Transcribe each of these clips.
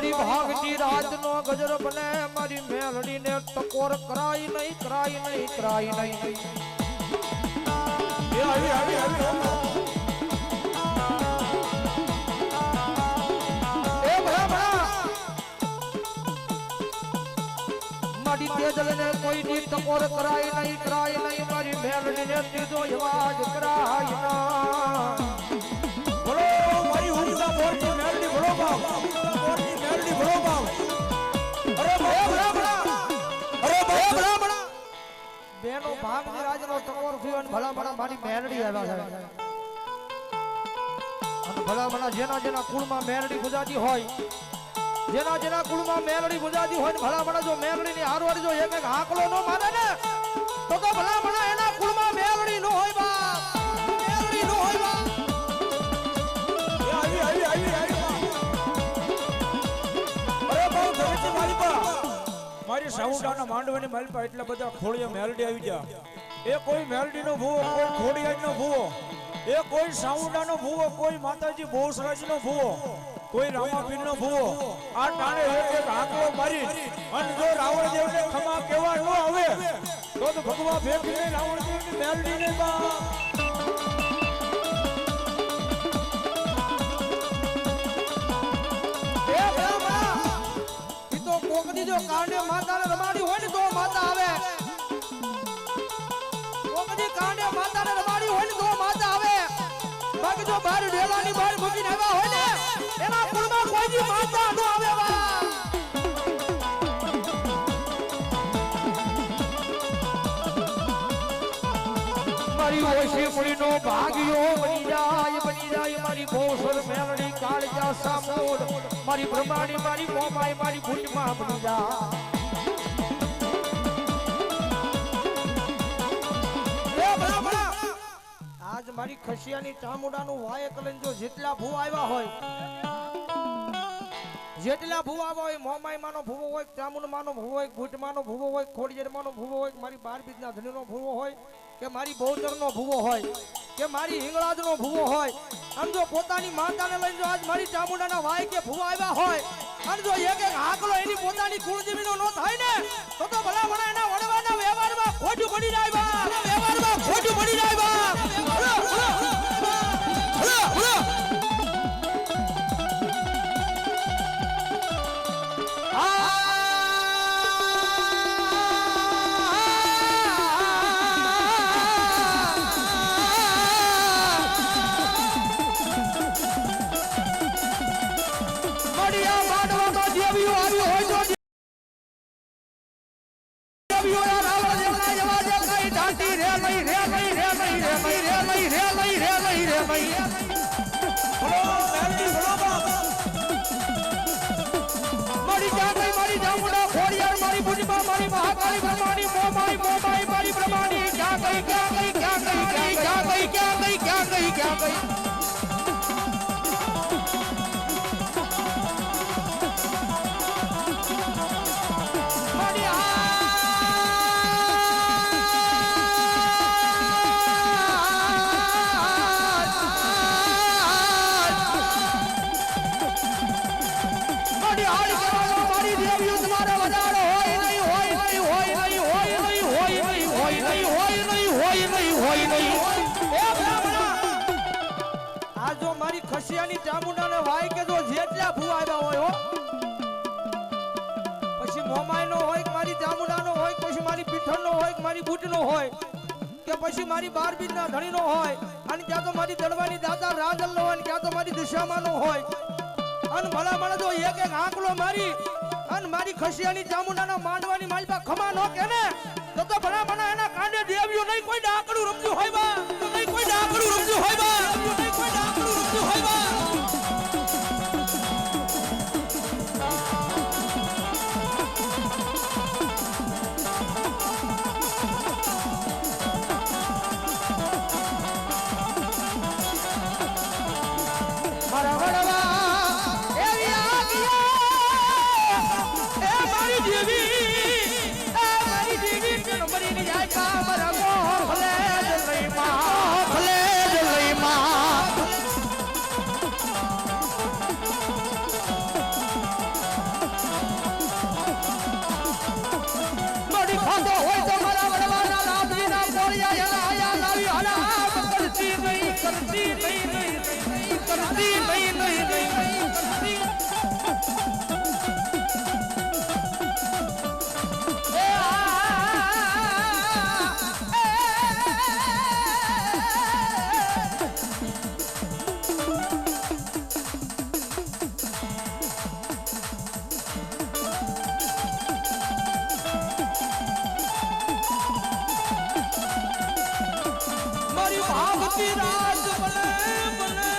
મારી ભાગતી રાતનો ગજર બને મારી મેલડીને ટકોર કરાય નહીં કરાય નહીં કરાય નહીં એ આવી આવી આવી હો. એ ભલા ભલા મારી તેજલને કોઈની ટકોર કરાય નહીં કરાય નહીં મારી મેલડીને તીજો અવાજ કરાય ના બેનો ભાગની રાજનો ટકોર થયો અને ભલા ભલા મારી મેરડી આવ્યા છે. અને ભલા ભલા જેના જેના કુળમાં મેરડી ગુજાતી હોય, જેના જેના કુળમાં મેરડી ગુજાતી હોય ભલા ભલા જો મેલડીની હારવાડી જો એક એક હાકલો ન મારે મારી સાઉન્ડાના માંડવાની મારી એટલા બધા ખોડિયા મેલડી આવી જા એ કોઈ મેલડીનો ભૂવો, કોઈ ખોડિયાનો ભૂવો, એ કોઈ સાઉન્ડાનો ભૂવો, કોઈ માતાજી બહુસરાજીનો ભૂવો, કોઈ રામાપીરનો ભૂવો. આ ટાણે એક એક આંકડો મારી અને જો રાવણ દેવને ખમા કેવા ન આવે, તો ભગવાન ફેંકીને રાવણ દેવની મેલડીને બા કાંડે માતાને રમાડી હોય ને તો માતા આવે. કોકની કાંડે માતાને રમાડી હોય ને તો માતા આવે. બાકી જો બહાર ડેલાની બહાર મૂકીને આવ્યા હોય ને, એના કુળમાં કોઈ માતા ન આવે વા મારી ઓછી મુડીનો ભાગ્યો બની જાય જાય મારી ભોસર મેલડી કાળજા સામોડ મારી બ્રહ્માણી, મારી મોમાઈ, મારી ભૂટમાં બની ભલા આજ મારી ખસિયાની ચામુડાનું વાય કલન જો જેટલા ભૂ આવ્યા હોય, જેટલા ભૂવા આવ્યા હોય મોમાઈ માનો ભૂવો હોય ચામુડ માનો ભૂવો હોય ગુટ માનો ભૂવો હોય ખોડિયર માનો ભૂવો હોય, મારી બાર બીજના ધણીનો ભૂવો હોય, કે મારી બહુચરનો ભૂવો હોય કે મારી હિંગળાજ નો ભૂવો હોય, અને જો પોતાની માતાને લઈને જો આજ મારી ચામુંડાના વાય કે ભૂવા આવ્યા હોય, અને જો એક એક હાકલો એની પોતાની કુળજીવી નો થાય ને, તો તો ભલા ભલા એના વડવાના વ્યવહારમાં ખોટું પડી જાય વ્યવહારમાં ખોટું પડી જાય. મારી મહાકાળી બ્રહ્માણી મોમાઈ મોમાઈ મારી બ્રહ્માણી ક્યાં ગઈ ક્યાં ગઈ ક્યાં ગઈ ક્યાં ગઈ ક્યાં ગઈ ક્યાં ગઈ ક્યાં ગઈ મારી મારી હાડ કરવાનો ખસિયાની ચામુંડાને વાય કે જો જેટલા ભૂ આવ્યા હોય હો. પછી મોમાઈનો હોય કે મારી ચામુંડાનો હોય કે પછી મારી પીઠણનો હોય કે મારી બૂટનો હોય કે પછી મારી બાર ધણીનો હોય અને ક્યાં તો મારી દળવાની દાદા રાજલનો હોય અને ક્યાં તો મારી દિશામાંનો હોય. અને ભલા મને જો એક એક આંકલો મારી અને મારી ખસિયાની ચામુંડાના માંડવાની માલપા ખમા નો કે ને તો તો ભણા ભણા એના કાંડે દેવ્યો નહીં, કોઈ ડાકડું રમજ્યું હોય બા. નહીં કોઈ ડાકડું રમજ્યું હોય બા નહીં, કોઈ ડાકડું રમજ્યું હોય બા. નહીં કરતી ભાગતી રાજ બને બને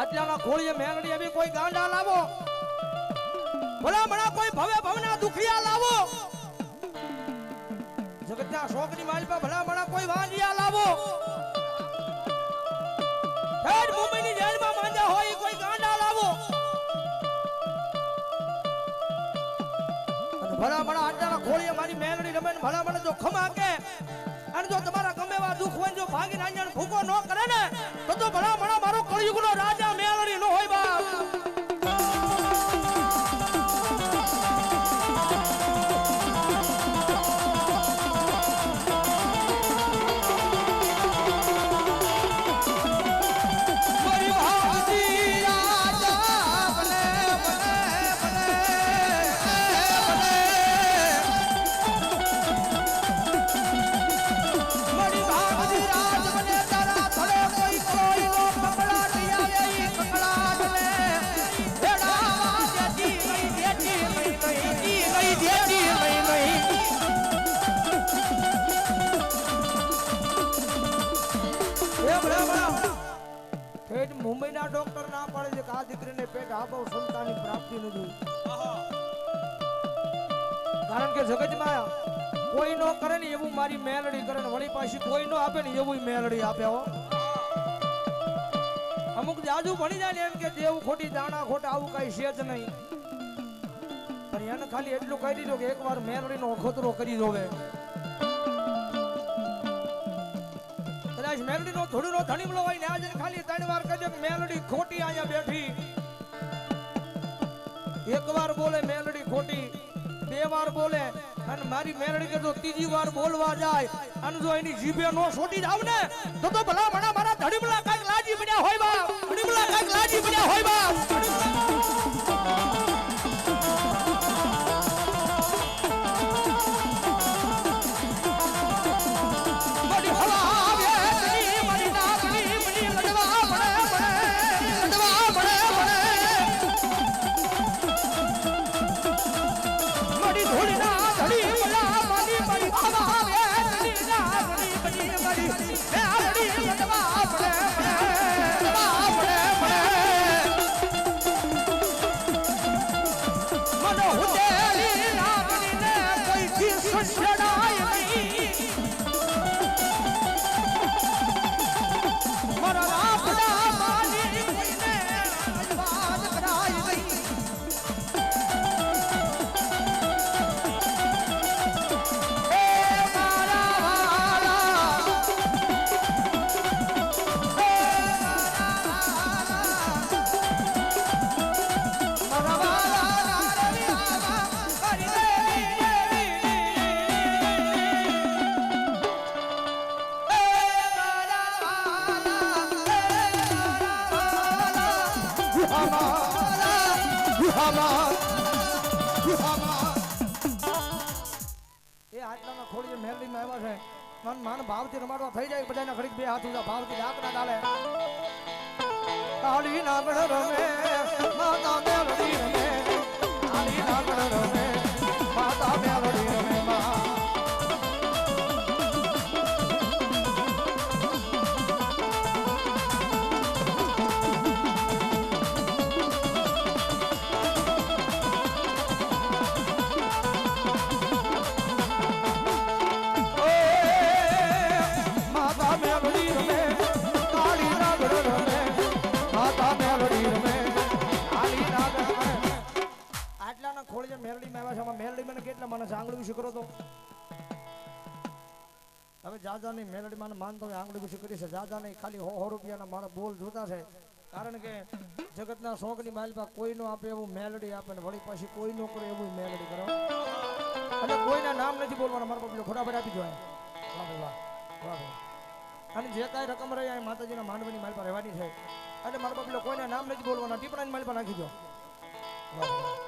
આટલાના ખોળીએ મેલડી એવી કોઈ ગાંડા લાવો. ભલા ભલા કોઈ ભવે ભવના દુખિયા લાવો. જગતના શોકની માલિપા ભલા ભલા કોઈ વાંજિયા લાવો. હેડ મુંબઈની જેલમાં માંજા હોય કોઈ ગાંડા લાવો. અને ભલા ભલા આટલાના ખોળીએ મારી મેંગડી રમે ને ભલા ભલા જો ખમા કે અને જો તમારા ગમે એવા દુઃખ હોય જો ભાગીને અહીંયા ભૂકો ન કરે ને આપો સંતાનની પ્રાપ્તિ નથી. કારણ કે જગતમાં કોઈ નો કરે ને એવું મારી મેલડી કરે ને વળી પાછી કોઈ નો આપે ને એવું મેલડી આપે હો. અમુક જાજુ ભણી જાય ને એમ કે દેવ ખોટી દાણા ખોટા આવું કઈ છે જ નહીં. પણ એને ખાલી એટલું કહી દીધું કે એકવાર મેલડીનો અખોતરો કરી દોવે કદાચ મેલડીનો થોડીનો ધણીમલો હોય ને આજે ખાલી ત્રણ વાર કહી દે કે મેલડી ખોટી અહીંયા બેઠી. એક વાર બોલે મેલડી ખોટી, બે વાર બોલે, અને મારી મેલડી કે જો ત્રીજી વાર બોલવા જાય, અને જો એની જીભે નો છોટી જાવ ને, તો તો ભલા મણા મારા ધડીમલા કાંઈક લાજી પડ્યા હોય બા ધડીમલા કાંઈક લાજી પડ્યા હોય બા એ આટલાના ખોડી મેલડીમાં આવ્યા છે. મન માન ભાવથી રમાડવા થઈ જાય, બધાના ઘડીક બે હાથ ઊંચા ભાવથી ડાકના ડાલે. કાળી નાગણ રમે, માતા મેલડી રમે. કાળી નાગણ રમે. વિશે કરો તો. હવે જાજાની નહીં મેલડી મને માનતો આંગળી વિશે કરી છે. જાજા ખાલી હો હો રૂપિયાના મારા બોલ જોતા છે. કારણ કે જગતના શોખની માલિકા કોઈ નો આપે એવું મેલડી આપે ને વળી પાછી કોઈ નો કરે એવું મેલડી કરો. અને કોઈના નામ નથી બોલવાના. મારા પબ્લિક ફટાફટ આપી જોઈએ વાહ વાહ વાહ અને જે કાંઈ રકમ રહી આ માતાજીના માંડવાની માલ રહેવાની છે, અને મારા પબ્લિક કોઈના નામ નથી બોલવાના ટીપડાની મારી પાસે નાખી દો. વાહ.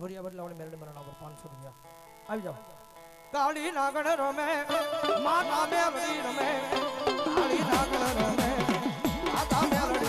ભાઈ વાહ. ધોરિયા બદલા વાળી મેલડી મારા નામ પર પાંચસો રૂપિયા આવી જાઓ કાળી નાગણ રમે, માતા મેરડી રમે, કાળી નાગણ રમે, માતા મેલડી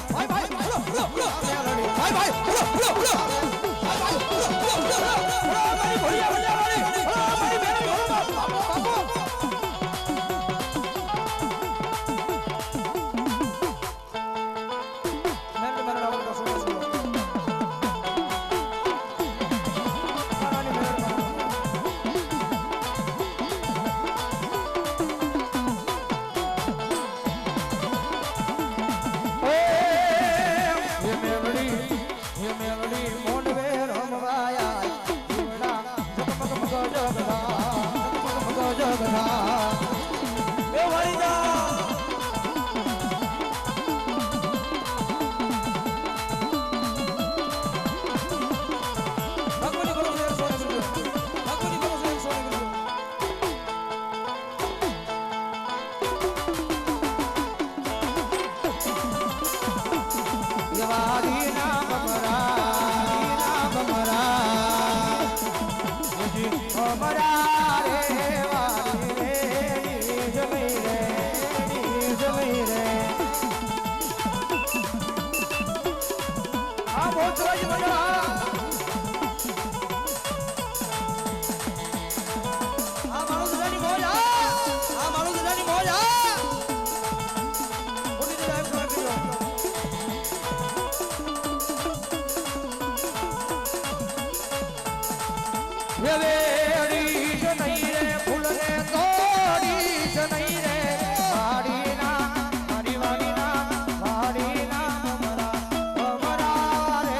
आवाज વેવેડી જ નહીં રે તોડી નહીં રે. મરા મરા રે.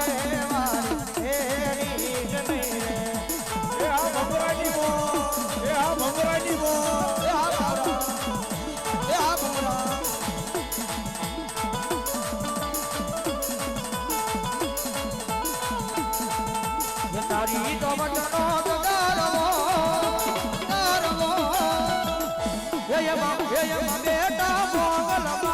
વાડી બાબા તારી તો વચનો બેટા મોગલ